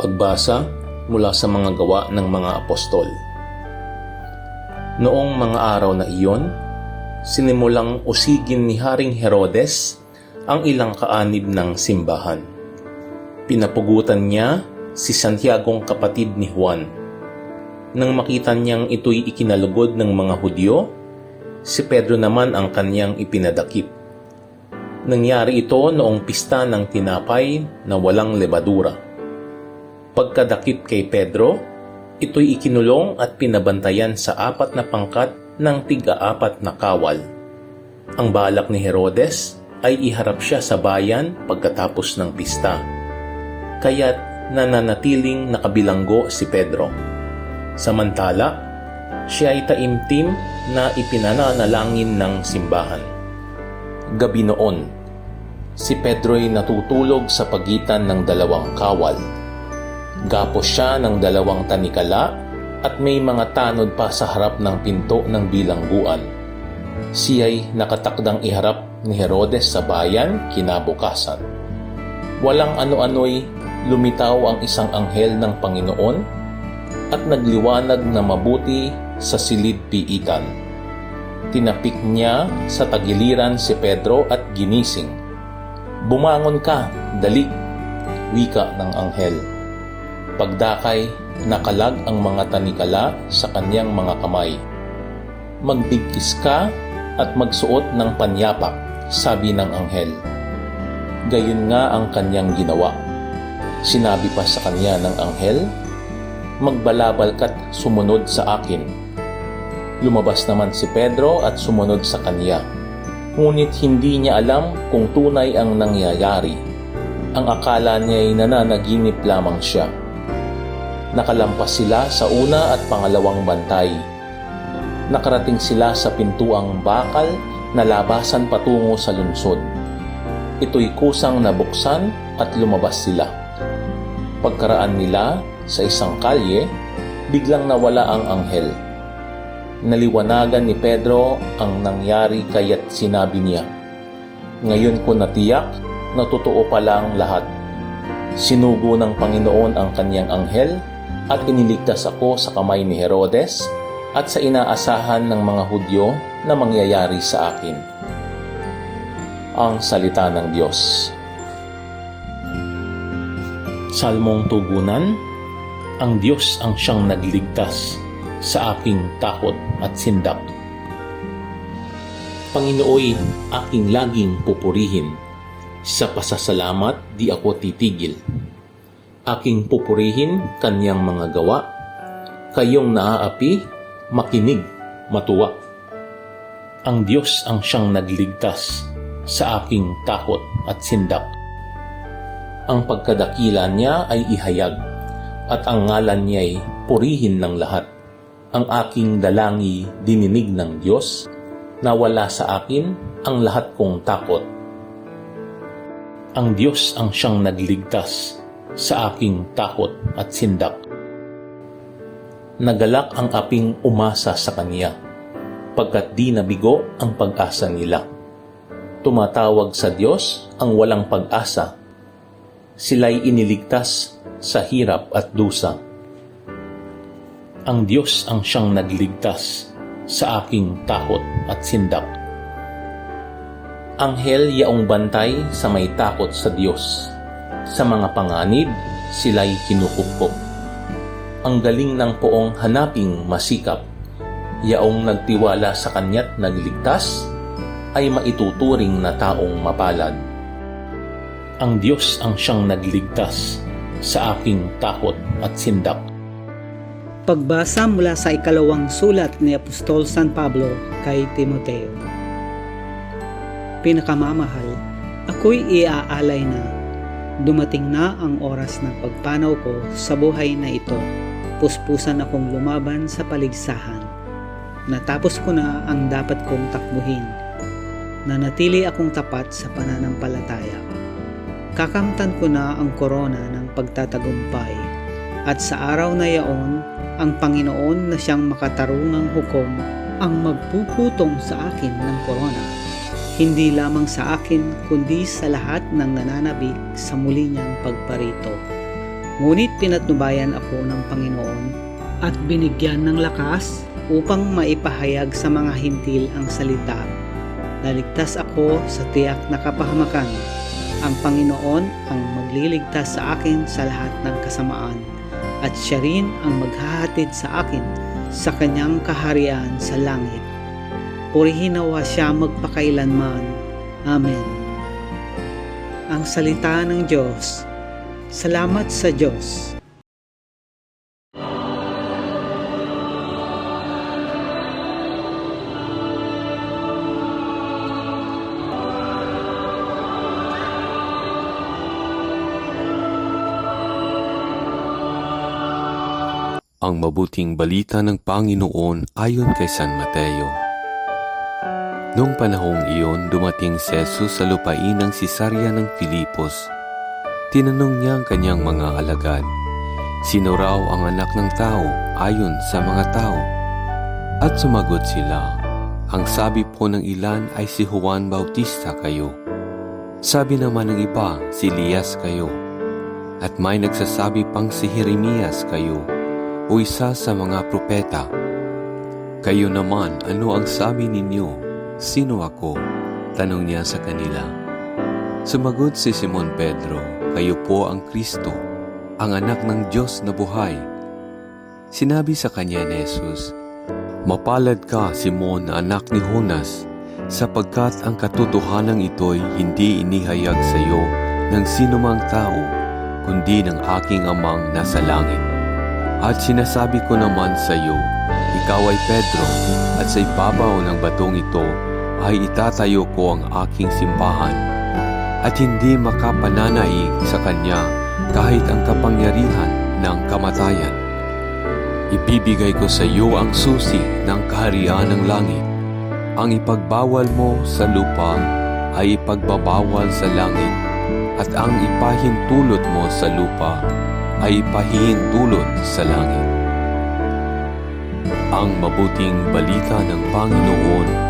Pagbasa mula sa mga gawa ng mga apostol. Noong mga araw na iyon, sinimulang usigin ni Haring Herodes ang ilang kaanib ng simbahan. Pinapugutan niya si Santiagong kapatid ni Juan. Nang makita niyang ito'y ikinalugod ng mga Hudyo, si Pedro naman ang kanyang ipinadakip. Nangyari ito noong pista ng tinapay na walang lebadura. Pagkadakip kay Pedro, ito'y ikinulong at pinabantayan sa apat na pangkat ng tiga-apat na kawal. Ang balak ni Herodes ay iharap siya sa bayan pagkatapos ng pista. Kaya't nananatiling nakabilanggo si Pedro. Samantala, siya ay taimtim na ipinananalangin ng simbahan. Gabi noon, si Pedro'y natutulog sa pagitan ng dalawang kawal. Gapos siya ng dalawang tanikala at may mga tanod pa sa harap ng pinto ng bilangguan. Siya'y nakatakdang iharap ni Herodes sa bayan kinabukasan. Walang ano-ano'y lumitaw ang isang anghel ng Panginoon at nagliwanag na mabuti sa silid piitan. Tinapik niya sa tagiliran si Pedro at ginising. Bumangon ka, dali, wika ng anghel. Pagdakay, nakalag ang mga tanikala sa kanyang mga kamay. Magbigkis ka at magsuot ng panyapak, sabi ng anghel. Gayon nga ang kanyang ginawa. Sinabi pa sa kanya ng anghel, Magbalabal ka't sumunod sa akin. Lumabas naman si Pedro at sumunod sa kanya. Ngunit hindi niya alam kung tunay ang nangyayari. Ang akala niya'y nananaginip lamang siya. Nakalampas sila sa una at pangalawang bantay. Nakarating sila sa pintuang bakal na labasan patungo sa lungsod. Ito'y kusang nabuksan at lumabas sila. Pagkaraan nila sa isang kalye, biglang nawala ang anghel. Naliwanagan ni Pedro ang nangyari kaya't sinabi niya, Ngayon ko natiyak na totoo pala ang lahat. Sinugo ng Panginoon ang kanyang anghel at iniligtas ako sa kamay ni Herodes at sa inaasahan ng mga Hudyo na mangyayari sa akin. Ang Salita ng Diyos Salmong Tugunan Ang Diyos ang siyang nagligtas sa aking takot at sindak. Panginooy aking laging pupurihin. Sa pasasalamat di ako titigil. Aking pupurihin kanyang mga gawa. Kayong naaapi, makinig, matuwa. Ang Diyos ang siyang nagligtas sa aking takot at sindak. Ang pagkadakila niya ay ihayag at ang ngalan niya'y purihin ng lahat. Ang aking dalangi dininig ng Diyos, nawala sa akin ang lahat kong takot. Ang Diyos ang siyang nagligtas sa aking takot at sindak. Nagalak ang aping umasa sa Kanya, pagkat di nabigo ang pag-asa nila. Tumatawag sa Diyos ang walang pag-asa. Sila'y iniligtas sa hirap at dusa. Ang Diyos ang siyang nagligtas sa aking takot at sindak. Anghel yaong bantay sa may takot sa Diyos. Sa mga panganib, sila'y kinukupkop. Ang galing ng poong hanaping masikap, yaong nagtiwala sa kanya't nagligtas, ay maituturing na taong mapalad. Ang Diyos ang siyang nagligtas sa aking takot at sindak. Pagbasa mula sa ikalawang sulat ni Apostol San Pablo kay Timoteo. Pinakamamahal, ako'y iaalay na. Dumating na ang oras ng pagpanaw ko sa buhay na ito. Puspusan akong lumaban sa paligsahan. Natapos ko na ang dapat kong takbuhin. Nanatili akong tapat sa pananampalataya. Kakamtan ko na ang korona ng pagtatagumpay at sa araw na yaon, ang Panginoon na siyang makatarungang hukom ang magpuputong sa akin ng korona. Hindi lamang sa akin, kundi sa lahat ng nananabik sa muli niyang pagparito. Ngunit pinatnubayan ako ng Panginoon at binigyan ng lakas upang maipahayag sa mga hintil ang salita. Naligtas ako sa tiyak na kapahamakan. Ang Panginoon ang magliligtas sa akin sa lahat ng kasamaan at siya rin ang maghahatid sa akin sa kanyang kaharian sa langit. Purihin nawa siya magpakailanman. Amen. Ang salita ng Diyos. Salamat sa Diyos. Ang mabuting balita ng Panginoon ayon kay San Mateo. Noong panahong iyon, dumating si Jesus sa lupain ng Cesarea ng Filipos. Tinanong niya ang kanyang mga alagad, Sino raw ang anak ng tao ayon sa mga tao? At sumagot sila, Ang sabi po ng ilan ay si Juan Bautista kayo. Sabi naman ng iba, si Elias kayo. At may nagsasabi pang si Jeremias kayo o isa sa mga propeta. Kayo naman, ano ang sabi ninyo? Sino ako? Tanong niya sa kanila. Sumagot si Simon Pedro, kayo po ang Kristo, ang anak ng Diyos na buhay. Sinabi sa kanya ni Jesus, Mapalad ka, Simon, na anak ni Jonas, sapagkat ang katotohanan ito'y hindi inihayag sa iyo ng sinumang tao, kundi ng aking amang nasa langit. At sinasabi ko naman sa iyo, ikaw ay Pedro, at sa ibabaw ng batong ito ay itatayo ko ang aking simbahan, at hindi makapananaig sa kanya kahit ang kapangyarihan ng kamatayan. Ibibigay ko sa iyo ang susi ng kaharian ng langit. Ang ipagbawal mo sa lupa ay ipagbabawal sa langit, at ang ipahintulot mo sa lupa ay ipahihintulot sa langit. Ang mabuting balita ng Panginoon,